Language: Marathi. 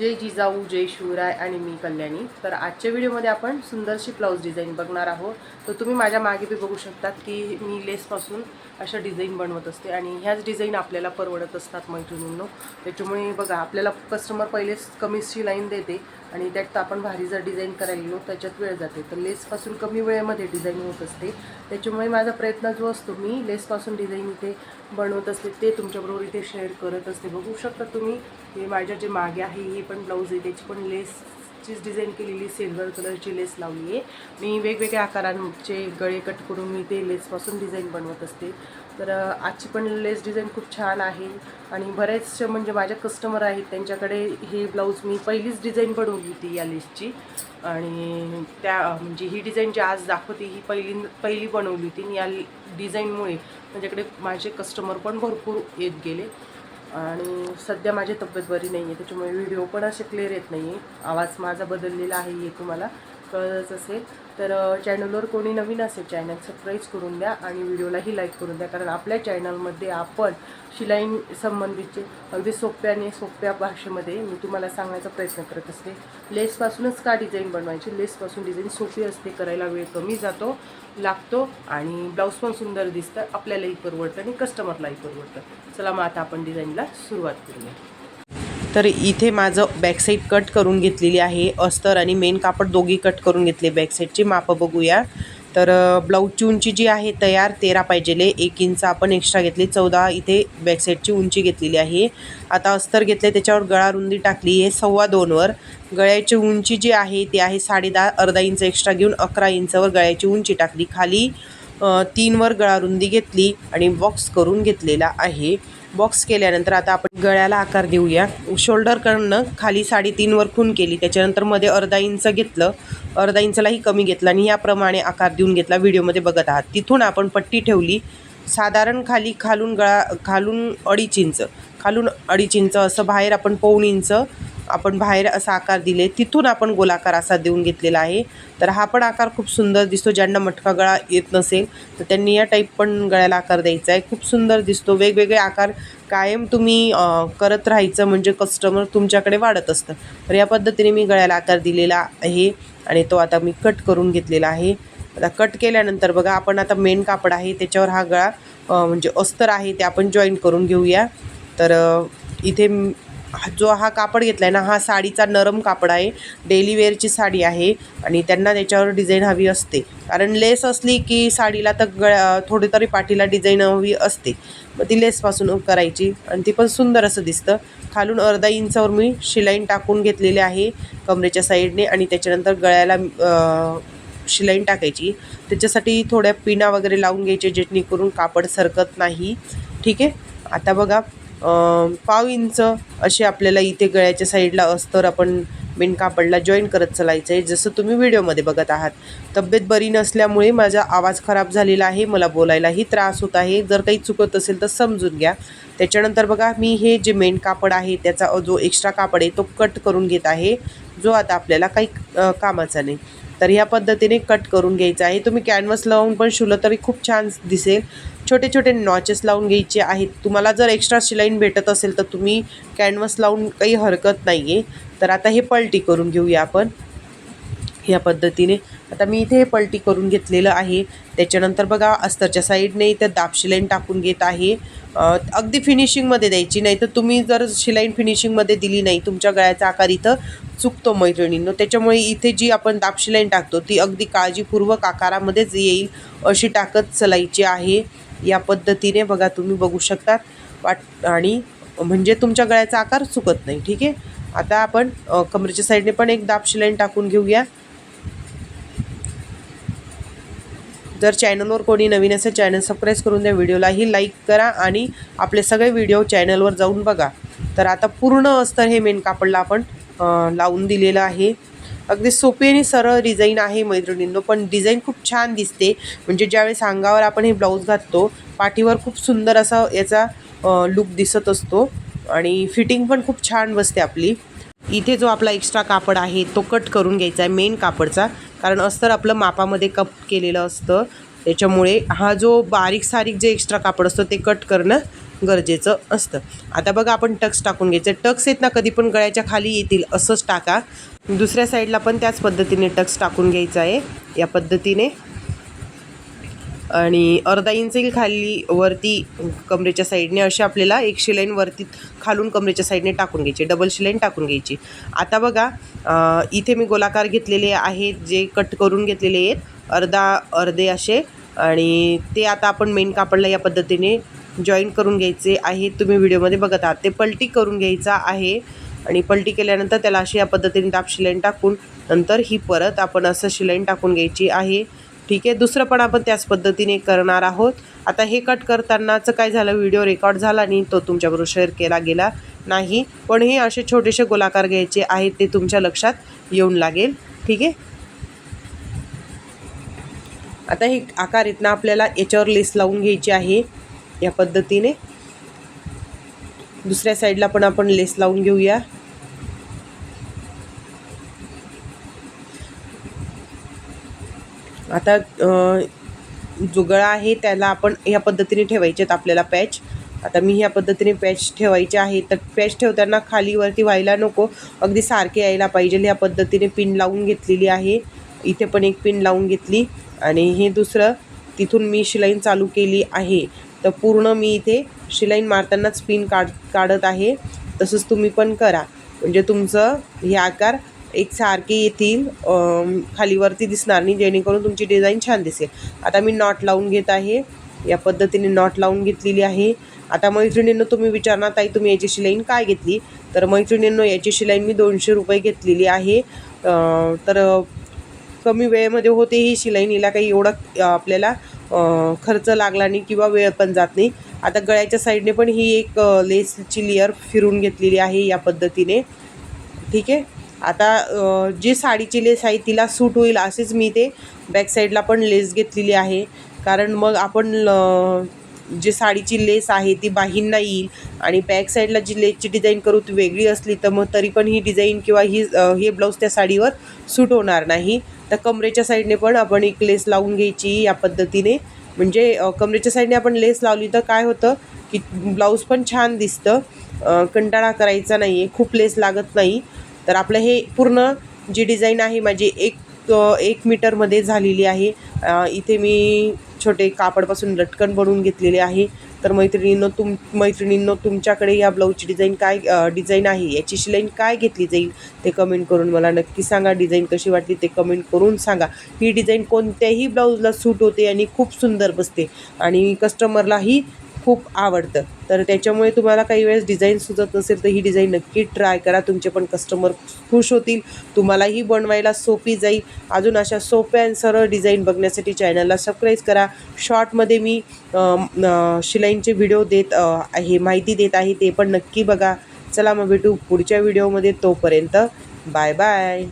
जय जिजाऊ जय शिवराय आणि मी कल्याणी. तर आजच्या व्हिडिओमध्ये आपण सुंदरशी ब्लाऊज डिझाईन बघणार आहोत. तर तुम्ही माझ्या मागे बी बघू शकतात की मी लेसपासून अशा डिझाईन बनवत असते आणि ह्याच डिझाईन आपल्याला परवडत असतात मैत्रिणींनो. त्याच्यामुळे बघा आपल्याला कस्टमर पहिलेच कमीची लाईन देते आणि त्यात आपण भारी जर डिझाईन करायला गेलो त्याच्यात वेळ जाते. तर लेसपासून कमी वेळेमध्ये डिझाईन होत असते. त्याच्यामुळे माझा प्रयत्न जो असतो मी लेसपासून डिझाईन इथे बनवत असते ते तुमच्याबरोबर इथे शेअर करत असते. बघू शकता तुम्ही हे माझ्या जे मागे आहे ही पण ब्लाऊज आहे. त्याची पण लेसचीच डिझाईन केलेली सिल्वर कलरची लेस लावली आहे. मी वेगवेगळ्या आकारांचे गळे कट करून मी ते लेसपासून डिझाईन बनवत असते. तर आजची पण लेस डिझाईन खूप छान आहे. आणि बरेचसे म्हणजे माझ्या कस्टमर आहेत त्यांच्याकडे हे ब्लाऊज मी पहिलीच डिझाईन बनवली होती या लेसची आणि त्या म्हणजे ही डिझाईन जी आज दाखवते ही पहिली पहिली बनवली होती. आणि या डिझाईनमुळे माझ्याकडे माझे कस्टमर पण भरपूर येत गेले. आणि सध्या माझी तब्येत बरी नाही आहे त्याच्यामुळे व्हिडिओ पण असे क्लिअर येत नाही आहे आवाज माझा बदललेला आहे हे तुम्हाला कळलंच असेल तर चॅनलवर कोणी नवीन असेल चॅनल सबस्क्राईब करून द्या आणि व्हिडिओलाही लाईक करून द्या. कारण आपल्या चॅनलमध्ये आपण शिलाई संबंधीचे अगदी सोप्या आणि सोप्या भाषेमध्ये मी तुम्हाला सांगण्याचा प्रयत्न करत असते. लेसपासूनच का डिझाईन बनवायची? लेसपासून डिझाईन सोपी असते करायला वेळ कमी जातो लागतो आणि ब्लाऊज पण सुंदर दिसतं आपल्यालाही परवडतं आणि कस्टमरलाही परवडतं. चला मग आता आपण डिझाईनला सुरुवात करूया. तर इथे माझं बॅकसाईड कट करून घेतलेली आहे अस्तर आणि मेन कापड दोघी कट करून घेतले बॅकसाईडची मापं बघूया. तर ब्लाऊजची उंची जी आहे तयार तेरा पाहिजेले. एक इंच आपण एक्स्ट्रा घेतली. चौदा इथे बॅकसाईडची उंची घेतलेली आहे. आता अस्तर घेतले त्याच्यावर गळा रुंदी टाकली आहे सव्वा दोनवर गळ्याची उंची जी आहे ती आहे साडेदहा अर्धा इंच एक्स्ट्रा घेऊन अकरा इंचवर गळ्याची उंची टाकली. खाली तीनवर गळा रुंदी घेतली आणि बॉक्स करून घेतलेला आहे. बॉक्स केल्यानंतर आता आपण गळ्याला आकार देऊया. शोल्डरकडनं खाली साडेतीनवर खून केली. त्याच्यानंतरमध्ये अर्धा इंच घेतलं. अर्धा इंचलाही कमी घेतला आणि याप्रमाणे आकार देऊन घेतला व्हिडिओमध्ये बघत आहात. तिथून आपण पट्टी ठेवली. साधारण खाली खालून गळा खालून अडीच इंच. खालून अडीच इंच असं बाहेर आपण पाऊण इंच आपण बाहेर असा आकार दिले तिथून आपण गोलाकार असा देऊन घेतलेला आहे. तर हा पण आकार खूप सुंदर दिसतो. ज्यांना मटका गळा येत नसेल तर त्यांनी या टाईप पण गळ्याला आकार द्यायचा आहे. खूप सुंदर दिसतो. वेगवेगळे आकार कायम तुम्ही करत राहायचं म्हणजे कस्टमर तुमच्याकडे वाढत असतं तर या पद्धतीने मी गळ्याला आकार दिलेला आहे आणि तो आता मी कट करून घेतलेला आहे. आता कट केल्यानंतर बघा आपण आता मेन कापड आहे त्याच्यावर हा गळा म्हणजे अस्तर आहे ते आपण जॉईन करून घेऊया. तर इथे जो हा कापड घेतला आहे ना हा साडीचा नरम कापड आहे. डेली वेअरची साडी आहे आणि त्यांना त्याच्यावर डिझाईन हवी असते. कारण लेस असली की साडीला तर गळ्या थोडी तरी पाठीला डिझाईन हवी असते. मग ती लेसपासून करायची आणि ती पण सुंदर असं दिसतं. खालून अर्धा इंचावर मी शिलाईन टाकून घेतलेली आहे कमरेच्या साईडने आणि त्याच्यानंतर गळ्याला शिलाईन टाकायची. त्याच्यासाठी थोड्या पिना वगैरे लावून घ्यायचे जेणेकरून कापड सरकत नाही. ठीक आहे? आता बघा. पाव इंच असे आपल्याला इथे गळ्याच्या साईडला अस्तर आपण मेन जॉईन करत चालायचं आहे जसं तुम्ही व्हिडिओमध्ये बघत आहात. तब्येत बरी नसल्यामुळे माझा आवाज खराब झालेला आहे. मला बोलायलाही त्रास होत आहे. जर काही चुकत असेल तर समजून घ्या. त्याच्यानंतर बघा मी हे जे मेन कापड आहे त्याचा जो एक्स्ट्रा कापड आहे तो कट करून घेत आहे. जो आता आपल्याला काही कामाचा नाही. तर ह्या पद्धतीने कट करून घ्यायचं आहे. तुम्ही कॅनव्हस लावून पण शिवलं तरी खूप छान दिसेल. छोटे छोटे नॉचेस लावून घ्यायचे आहेत. तुम्हाला जर एक्स्ट्रा शिलाईन भेटत असेल तर तुम्ही कॅनव्हस लावून काही हरकत नाही आहे तर आता हे पलटी करून घेऊया आपण. ह्या पद्धतीने. आता मी इथे पलटी करून घेतलेलं आहे. त्याच्यानंतर बघा अस्तरच्या साईडने इथं दाब शिलाईन टाकून घेत आहे. अगदी फिनिशिंगमध्ये द्यायची नाही तर तुम्ही जर शिलाईन फिनिशिंगमध्ये दिली नाही तुमच्या गळ्याचा आकार इथं चुकतो मैत्रिणींनो. त्याच्यामुळे इथे जी आपण दाब शिलाईन टाकतो ती अगदी काळजीपूर्वक आकारामध्येच येईल अशी टाकत चलायची आहे. या पद्धतीने बघा तुम्ही बघू शकतात वाट आणि म्हणजे तुमच्या गळ्याचा आकार चुकत नाही ठीक आहे? आता आपण कमरेच्या साईडने पण एक दाब शिलाईन टाकून घेऊया. जर चॅनलवर कोणी नवीन असेल चॅनल सबस्क्राईब करून द्या व्हिडिओलाही लाईक करा आणि आपले सगळे व्हिडिओ चॅनलवर जाऊन बघा. तर आता पूर्ण अस्तर हे मेन कापडला आपण लावून दिलेलं आहे. अगदी सोपी आणि सरळ डिझाईन आहे मैत्रिणींनो पण डिझाईन खूप छान दिसते. म्हणजे ज्यावेळेस अंगावर आपण हे ब्लाऊज घालतो पाठीवर खूप सुंदर असा याचा लुक दिसत असतो आणि फिटिंग पण खूप छान बसते आपली. इथे जो आपला एक्स्ट्रा कापड आहे तो कट करून घ्यायचा आहे मेन कापडचा. कारण अस्तर आपलं मापामध्ये कप केलेलं असतं. त्याच्यामुळे हा जो बारीक सारीक जे एक्स्ट्रा कापड असतं ते कट करणं गरजेचं असतं. आता बघा आपण टक्स टाकून घ्यायचं. टक्स येत ना कधी पण गळ्याच्या खाली येतील असंच टाका. दुसऱ्या साईडला पण त्याच पद्धतीने टक्स टाकून घ्यायचा आहे. या पद्धतीने आणि अर्धा इंच येईल खाली वरती कमरेच्या साईडने. अशी आपल्याला एक शिलाईन वरती खालून कमरेच्या साईडने टाकून घ्यायची. डबल शिलाईन टाकून घ्यायची. आता बघा इथे मी गोलाकार घेतलेले आहेत जे कट करून घेतलेले आहेत. अर्धा अर्धे असे. आणि ते आता आपण मेन कापडला या पद्धतीने जॉईन करून घ्यायचे आहे. तुम्ही व्हिडिओमध्ये बघत आहात. ते पलटी करून घ्यायचा आहे. आणि पलटी केल्यानंतर त्याला अशी या पद्धतीने दाब शिलाईन टाकून नंतर ही परत आपण असं शिलाईन टाकून घ्यायची आहे. ठीक आहे. दुसरं पण आपण त्याच पद्धतीने करणार आहोत. आता हे कट करतानाचं काय झालं? व्हिडिओ रेकॉर्ड झाला आणि तो तुमच्याबरोबर शेअर केला गेला नाही. पण हे असे छोटेसे गोलाकार घ्यायचे आहेत ते तुमच्या लक्षात येऊन लागेल. ठीक आहे? आता हे आकार आहेत आपल्याला याच्यावर लेस लावून घ्यायची आहे. या पद्धतीने. दुसऱ्या साईडला पण आपण लेस लावून घेऊया. आता जुगळा आहे त्याला आपण ह्या पद्धतीने ठेवायचे आहेत आपल्याला पॅच. आता मी ह्या पद्धतीने पॅच ठेवायचे आहे. तर पॅच ठेवताना खालीवरती व्हायला नको. अगदी सारखे यायला पाहिजे. ह्या पद्धतीने पिन लावून घेतलेली आहे. इथे पण एक पिन लावून घेतली. आणि हे दुसरं तिथून मी शिलाईन चालू केली आहे. तर पूर्ण मी इथे शिलाईन मारतानाच पिन काढ काढत आहे. तसंच तुम्ही पण करा. म्हणजे तुमचं हे आकार एक सारखे येतील खालीवरती दिसणार नाही जेणेकरून तुमची डिझाईन छान दिसेल. आता मी नॉट लावून घेत आहे. या पद्धतीने नॉट लावून घेतलेली आहे. आता मैत्रिणींनो तुम्ही विचारणार ताई तुम्ही याची शिलाईन काय घेतली? तर मैत्रिणींनो याची शिलाईन मी दोनशे रुपये घेतलेली आहे. तर कमी वेळेमध्ये होते ही शिलाईनीला काही एवढा आपल्याला खर्च लागला नाही किंवा वेळ पण जात नाही. आता गळ्याच्या साईडने पण ही एक लेसची लेअर फिरून घेतलेली आहे या पद्धतीने. ठीक आहे? आता जी साडीची लेस आहे तिला सूट होईल असेच मी ते बॅक साईडला पण लेस घेतलेली आहे. कारण मग आपण जी साडीची लेस आहे ती बाहींना येईल आणि बॅक साईडला जी लेसची डिझाईन करू ती वेगळी असली तर मग तरी पण ही डिझाईन किंवा ही हे ब्लाऊज त्या साडीवर सूट होणार नाही. तर कमरेच्या साईडने पण आपण एक लेस लावून घ्यायची या पद्धतीने. म्हणजे कमरेच्या साईडने आपण लेस लावली तर काय होतं की ब्लाऊज पण छान दिसतं. कंटाळा करायचा नाही आहे खूप लेस लागत नाही. तर आपलं हे पूर्ण जी डिझाईन आहे माझी एक एक मीटरमध्ये झालेली आहे. इथे मी छोटे कापडपासून लटकन बनवून घेतलेले आहे. तर मैत्रिणींनो तुम मैत्रिणींनो तुमच्याकडे या ब्लाऊजची डिझाईन काय डिझाईन आहे याची शिलाईन काय घेतली जाईल ते कमेंट करून मला नक्की सांगा. डिझाईन कशी वाटली ते कमेंट करून सांगा. ही डिझाईन कोणत्याही ब्लाऊजला सूट होते आणि खूप सुंदर बसते. आणि कस्टमरलाही खूप आवडतं. तर त्याच्यामुळे तुम्हाला काही वेळेस डिझाईन सुचत नसेल तर ही डिझाईन नक्की ट्राय करा. तुमचे पण कस्टमर खुश होतील. तुम्हालाही बनवायला सोपी जाईल. अजून अशा सोप्या आणि सरळ डिझाईन बघण्यासाठी चॅनलला सबस्क्राईब करा. शॉर्टमध्ये मी शिलाईंचे व्हिडिओ देत आहे माहिती देत आहे ते पण नक्की बघा. चला मग भेटू पुढच्या व्हिडिओमध्ये तोपर्यंत. Bye bye